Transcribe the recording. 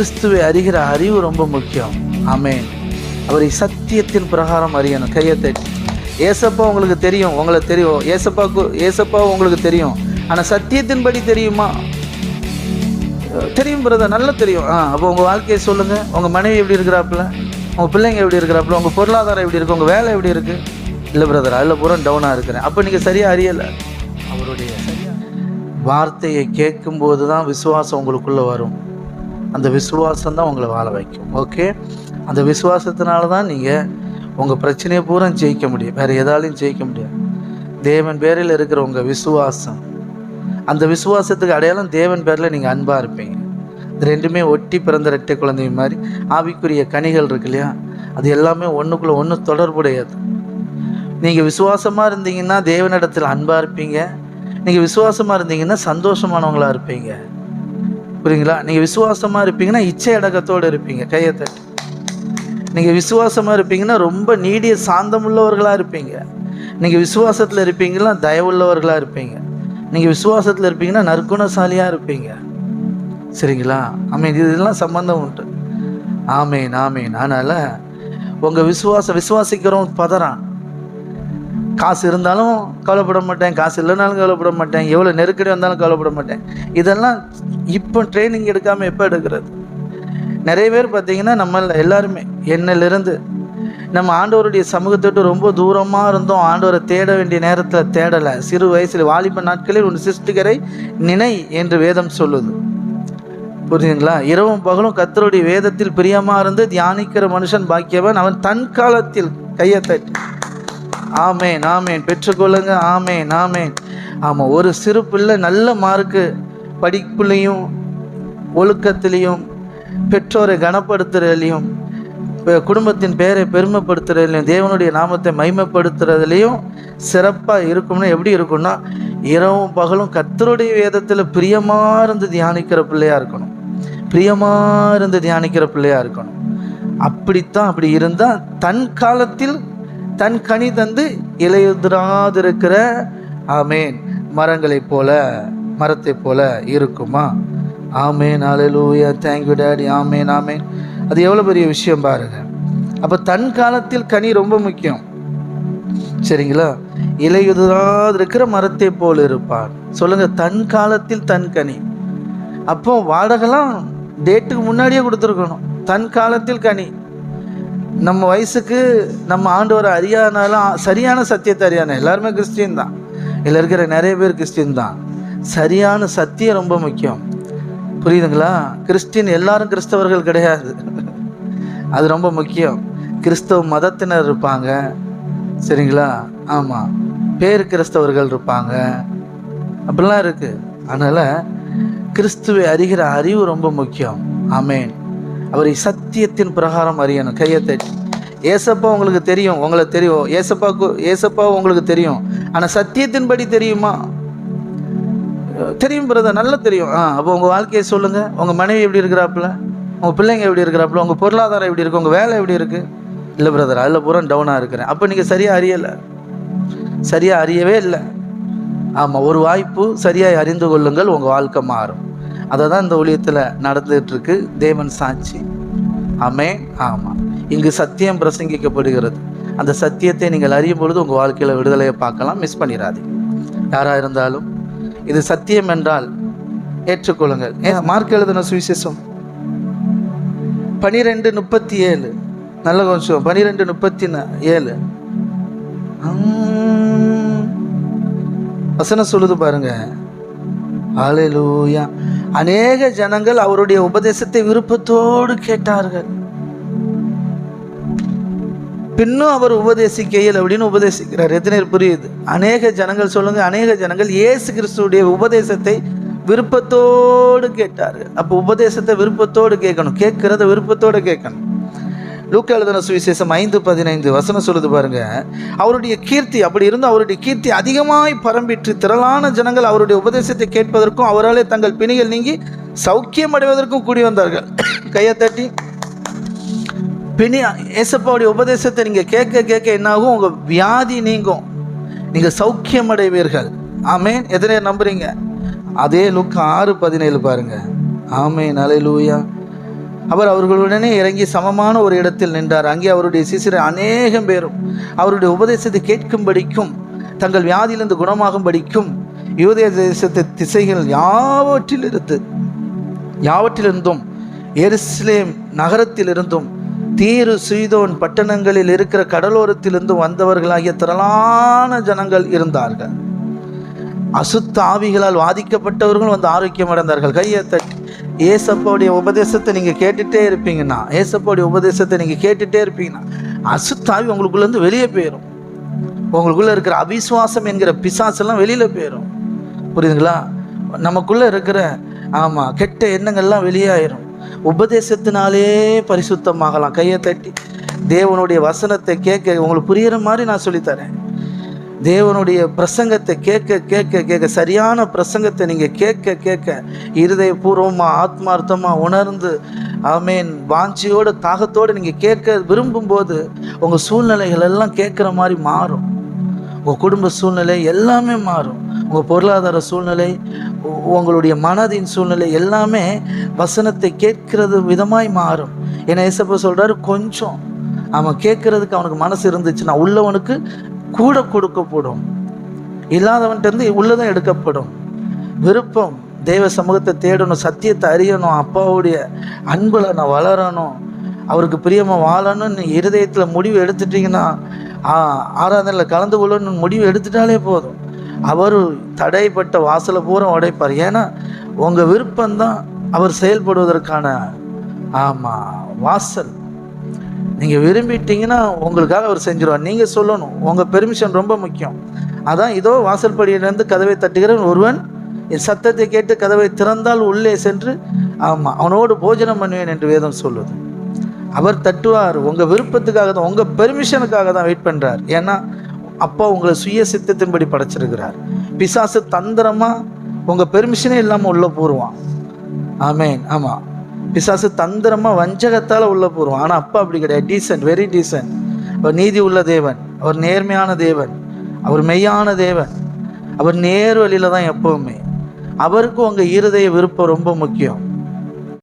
கிறிஸ்துவை அறிகிற அறிவு ரொம்ப முக்கியம். ஆமென். அவரை சத்தியத்தின் பிரகாரம் அறியணும். கையத்தை ஏசப்பா உங்களுக்கு தெரியும் உங்களை தெரியும். ஏசப்பாக்கு ஏசப்பா உங்களுக்கு தெரியும். ஆனால் சத்தியத்தின்படி தெரியுமா? தெரியும் பிரதர் நல்லா தெரியும். ஆ அப்போ உங்கள் வாழ்க்கையை சொல்லுங்கள் உங்கள் மனைவி எப்படி இருக்கிறாப்புல? உங்கள் பிள்ளைங்க எப்படி இருக்கிறாப்புல? உங்கள் பொருளாதாரம் எப்படி இருக்குது உங்கள் வேலை எப்படி இருக்குது இல்லை பிரதர் அதில் பூரா டவுனாக இருக்கிறேன். அப்போ நீங்கள் சரியாக அறியலை? அவருடைய வார்த்தையை கேட்கும்போது தான் விசுவாசம் உங்களுக்குள்ளே வரும். அந்த விசுவாசம் தான் உங்களை வாழ வைக்கும். ஓகே அந்த விசுவாசத்தினால தான் நீங்கள் உங்கள் பிரச்சனையை பூரா ஜெயிக்க முடியும். வேறு எதாலையும் ஜெயிக்க முடியாது. தேவன் பேரில் இருக்கிற உங்கள் விசுவாசம். அந்த விசுவாசத்துக்கு அடையாளம் தேவன் பேரில் நீங்கள் அன்பாக இருப்பீங்க. இது ரெண்டுமே ஒட்டி பிறந்த ரெட்டை குழந்தை மாதிரி. ஆவிக்குரிய கனிகள் இருக்கு இல்லையா? அது எல்லாமே ஒன்றுக்குள்ளே ஒன்று தொடர்புடையது. நீங்கள் விசுவாசமாக இருந்தீங்கன்னா தேவனிடத்தில் அன்பாக இருப்பீங்க. நீங்கள் விசுவாசமாக இருந்தீங்கன்னா சந்தோஷமானவங்களாக இருப்பீங்க. புரியுங்களா? நீங்கள் விசுவாசமாக இருப்பீங்கன்னா இச்சை அடக்கத்தோடு இருப்பீங்க கையை தட்டி. நீங்கள் விசுவாசமாக இருப்பீங்கன்னா ரொம்ப நீடிய சாந்தம் உள்ளவர்களாக இருப்பீங்க. நீங்கள் விசுவாசத்தில் இருப்பீங்கன்னா தயவுள்ளவர்களாக இருப்பீங்க. நீங்கள் விசுவாசத்தில் இருப்பீங்கன்னா நற்குணசாலியாக இருப்பீங்க. சரிங்களா? ஆமீன். இதெல்லாம் சம்பந்தம் உண்டு. ஆமேன் ஆமேன். அதனால் உங்கள் விசுவாசம் விசுவாசிக்கிறவன் பதறான். காசு இருந்தாலும் கவலைப்பட மாட்டேன். காசு இல்லைனாலும் கவலைப்பட மாட்டேன். எவ்வளோ நெருக்கடி வந்தாலும் கவலைப்பட மாட்டேன். இதெல்லாம் இப்போ ட்ரைனிங் எடுக்காமல் எப்போ எடுக்கிறது? நிறைய பேர் பார்த்தீங்கன்னா நம்ம எல்லாருமே. என்னிலிருந்து நம்ம ஆண்டவருடைய சமூகத்தோட்டு ரொம்ப தூரமாக இருந்தோம். ஆண்டவரை தேட வேண்டிய நேரத்தில் தேடலை. சிறு வயசில் வாலிப நாட்களில் உன் சிஷ்டிகரை நினை என்று வேதம் சொல்லுது. புரியுதுங்களா? இரவும் பகலும் கத்தருடைய வேதத்தில் பிரியமாக இருந்து தியானிக்கிற மனுஷன் பாக்கியவன். அவன் தன் காலத்தில் கையை தட்டி ஆமேன் ஆமேன். பெற்றுக்கொள்ளுங்க ஆமேன் ஆமேன். ஆமாம் ஒரு சிறு பிள்ளை நல்ல மார்க்கு படிப்புலையும் ஒழுக்கத்திலையும் பெற்றோரை கனப்படுத்துறதுலையும் குடும்பத்தின் பெயரை பெருமைப்படுத்துறதுலையும் தேவனுடைய நாமத்தை மைமைப்படுத்துறதுலையும் சிறப்பாக இருக்கும்னா எப்படி இருக்கும்னா இரவும் பகலும் கத்தருடைய வேதத்தில் பிரியமாக இருந்து தியானிக்கிற பிள்ளையாக இருக்கணும். பிரியமாக இருந்து தியானிக்கிற பிள்ளையாக இருக்கணும். அப்படித்தான் அப்படி இருந்தால் தன் காலத்தில் தன் கனி தந்து இலையுதிராதிருக்கிற ஆமேன். மரங்களைப் போல மரத்தைப் போல இருக்குமா? Amen hallelujah thank you daddy amen amen. அது எவ்வளோ பெரிய விஷயம் பாருங்க. அப்போ தன் காலத்தில் கனி ரொம்ப முக்கியம். சரிங்களா? இலையுதிராதிருக்கிற மரத்தை போல் இருப்பான். சொல்லுங்க தன் காலத்தில் தன் கனி. அப்போ வாடகைலாம் டேட்டுக்கு முன்னாடியே கொடுத்துருக்கணும். தன் காலத்தில் கனி. நம்ம வயசுக்கு நம்ம ஆண்டவரை அறியானாலும் சரியான சத்தியத்தை அறியானே எல்லாருமே கிறிஸ்டின் தான். இதில் இருக்கிற நிறைய பேர் கிறிஸ்டின் தான். சரியான சத்தியம் ரொம்ப முக்கியம். புரியுதுங்களா? கிறிஸ்டின் எல்லாரும் கிறிஸ்தவர்கள் கிடையாது. அது ரொம்ப முக்கியம். கிறிஸ்தவ மதத்தினர் இருப்பாங்க. சரிங்களா? ஆமாம் பேர் கிறிஸ்தவர்கள் இருப்பாங்க. அப்படிலாம் இருக்குது அதனால் கிறிஸ்துவை அறிகிற அறிவு ரொம்ப முக்கியம். ஆமேன். அவரை சத்தியத்தின் பிரகாரம் அறியணும். கையை தட்டி ஏசப்பா உங்களுக்கு தெரியும் உங்களை தெரியும். ஏசப்பாக்கு ஏசப்பா உங்களுக்கு தெரியும். ஆனால் சத்தியத்தின்படி தெரியுமா? தெரியும் பிரதர் நல்லா தெரியும். ஆ அப்போ உங்கள் வாழ்க்கையை சொல்லுங்கள் உங்கள் மனைவி எப்படி இருக்கிறாப்புல? உங்கள் பிள்ளைங்க எப்படி இருக்கிறாப்புல? உங்கள் பொருளாதாரம் எப்படி இருக்குது உங்கள் வேலை எப்படி இருக்குது இல்லை பிரதர் அதில் பூரா டவுனாக இருக்கிறேன். அப்போ நீங்கள் சரியாக அறியலை. சரியாக அறியவே இல்லை. ஆமாம் ஒரு வாய்ப்பு சரியாக அறிந்து கொள்ளுங்கள் உங்கள் வாழ்க்கை மாறும். அதை தான் இந்த ஊழியத்தில் நடந்துகிட்ருக்கு தேவன் சாட்சி. அமே ஆமாம் இங்கு சத்தியம் பிரசங்கிக்கப்படுகிறது. அந்த சத்தியத்தை நீங்கள் அறியும் பொழுது உங்கள் வாழ்க்கையில் விடுதலையை பார்க்கலாம் மிஸ் பண்ணிடாதீங்க யாராக இருந்தாலும் இது சத்தியம் என்றால் ஏற்றுக்கொள்ளுங்கள். ஏன் மார்க் எழுதின சுவிசேஷம்? பனிரெண்டு முப்பத்தி ஏழு நல்ல கொஞ்சம் பனிரெண்டு முப்பத்தி ந- ஏழு வசனம் சொல்லுது பாருங்க. அலையிலூயா அநேக ஜனங்கள் அவருடைய உபதேசத்தை விருப்பத்தோடு கேட்டார்கள். பின்னும் அவர் உபதேசிக்கையில் அப்படின்னு உபதேசிக்கிறார். எத்தனை புரியுது? அநேக ஜனங்கள் சொல்லுங்க அநேக ஜனங்கள் இயேசு கிறிஸ்துடைய உபதேசத்தை விருப்பத்தோடு கேட்டார்கள். அப்போ உபதேசத்தை விருப்பத்தோடு கேட்கணும். கேட்கிறத விருப்பத்தோடு கேட்கணும். லூக்கா எழுதின சுவிசேஷம் ஐந்து பதினைந்து வசனம் சொல்லுது பாருங்க. அவருடைய கீர்த்தி அப்படி இருந்து அவருடைய கீர்த்தி அதிகமாய் பரம்பிற்று திரளான ஜனங்கள் அவருடைய உபதேசத்தை கேட்பதற்கும் அவராலே தங்கள் பிணிகள் நீங்கி சௌக்கியம் அடைவதற்கும் கூடி வந்தார்கள். கையை தட்டி பிணி ஏசப்பாவுடைய உபதேசத்தை நீங்கள் கேட்க கேட்க என்னாகும்? உங்கள் வியாதி நீங்கும். நீங்கள் சௌக்கியம் அடைவீர்கள். ஆமேன். எத்தனை நம்புறீங்க? அதே லுக் ஆறு பதினேழு பாருங்க. ஆமேன். லூயா அவர் அவர்களுடனே இறங்கி சமமான ஒரு இடத்தில் நின்றார். அங்கே அவருடைய சிசிற அநேகம் பேரும் அவருடைய உபதேசத்தை கேட்கும்படிக்கும் தங்கள் வியாதியிலிருந்து குணமாகும்படிக்கும் யூதய தேசத்து திசைகள் யாவற்றிலிருந்து யாவற்றிலிருந்தும் எருசலேம் நகரத்திலிருந்தும் தீரு சுய்தோன் பட்டணங்களில் இருக்கிற கடலோரத்திலிருந்தும் வந்தவர்களாகிய திரளான ஜனங்கள் இருந்தார்கள். அசுத்த ஆவிகளால் வாதிக்கப்பட்டவர்களும் வந்து ஆரோக்கியம் அடைந்தார்கள் கையை தட்டி ஏசப்போடைய உபதேசத்தை நீங்கள் கேட்டுகிட்டே இருப்பீங்கன்னா ஏசப்போடைய உபதேசத்தை நீங்கள் கேட்டுகிட்டே இருப்பீங்கன்னா அசுத்தாவி உங்களுக்குள்ளேருந்து வெளியே போயிடும் உங்களுக்குள்ளே இருக்கிற அவிசுவாசம் என்கிற பிசாசெல்லாம் வெளியில் போயிடும் புரியுதுங்களா? நமக்குள்ளே இருக்கிற ஆமாம் கெட்ட எண்ணங்கள்லாம் வெளியாயிரும். உபதேசத்தினாலே பரிசுத்தமாகலாம். கையை தட்டி தேவனுடைய வசனத்தை கேட்க உங்களுக்கு புரிகிற மாதிரி நான் சொல்லித்தரேன். தேவனுடைய பிரசங்கத்தை கேட்க கேட்க கேட்க சரியான பிரசங்கத்தை நீங்கள் கேட்க கேட்க இருதயபூர்வமாக ஆத்மார்த்தமாக உணர்ந்து ஆமேன் வாஞ்சியோட தாகத்தோடு நீங்கள் கேட்க விரும்பும்போது உங்கள் சூழ்நிலைகள் எல்லாம் கேட்குற மாதிரி மாறும். உங்கள் குடும்ப சூழ்நிலை எல்லாமே மாறும். உங்கள் பொருளாதார சூழ்நிலை உங்களுடைய மனதின் சூழ்நிலை எல்லாமே வசனத்தை கேட்கிறது விதமாய் மாறும். ஏன்னா ஏசப்பா சொல்கிறாரு கொஞ்சம். அவன் கேட்கறதுக்கு அவனுக்கு மனசு இருந்துச்சுன்னா உள்ளவனுக்கு கூட கொடுக்கப்படும். இல்லாதவன்கிட்ட உள்ளதான் எடுக்கப்படும். விருப்பம் தெய்வ சமூகத்தை தேடணும் சத்தியத்தை அறியணும் அப்பாவுடைய அன்பில் நான் வளரணும் அவருக்கு பிரியமாக வாழணும்னு இருதயத்தில் முடிவு எடுத்துட்டிங்கன்னா ஆராதனையில் கலந்து கொள்ளணும்னு முடிவு எடுத்துட்டாலே போதும். அவர் தடைப்பட்ட வாசலை பூரா உடைப்பார். ஏன்னா உங்கள் விருப்பம்தான் அவர் செயல்படுவதற்கான ஆமாம் வாசல். நீங்கள் விரும்பிட்டீங்கன்னா உங்களுக்காக அவர் செஞ்சிருவார். நீங்கள் சொல்லணும். உங்கள் பெர்மிஷன் ரொம்ப முக்கியம். அதான் இதோ வாசல்படியிலிருந்து கதவை தட்டுகிறவன் ஒருவன் என் சத்தத்தை கேட்டு கதவை திறந்தால் உள்ளே சென்று ஆமாம் அவனோடு போஜனம் பண்ணுவேன் என்று வேதம் சொல்லுது. அவர் தட்டுவார். உங்கள் விருப்பத்துக்காக தான் உங்கள் பெர்மிஷனுக்காக தான் வெயிட் பண்ணுறார் ஏன்னா அப்பா உங்களை சுய சித்தத்தின்படி படைச்சிருக்கிறார். பிசாசு தந்திரமாக உங்கள் பெர்மிஷனே இல்லாமல் உள்ளே போடுவான் ஆமேன். ஆமாம் பிசாசு தந்திரமாக வஞ்சகத்தால் உள்ளே போகிறோம் ஆனால் அப்பா அப்படி கிடையாது. டீசன்ட் வெரி டீசன்ட் அவர் நீதி உள்ள தேவன். அவர் நேர்மையான தேவன். அவர் மெய்யான தேவன். அவர் நேர் வழியில் தான் எப்பவுமே. அவருக்கும் உங்கள் இருதய விருப்பம் ரொம்ப முக்கியம்.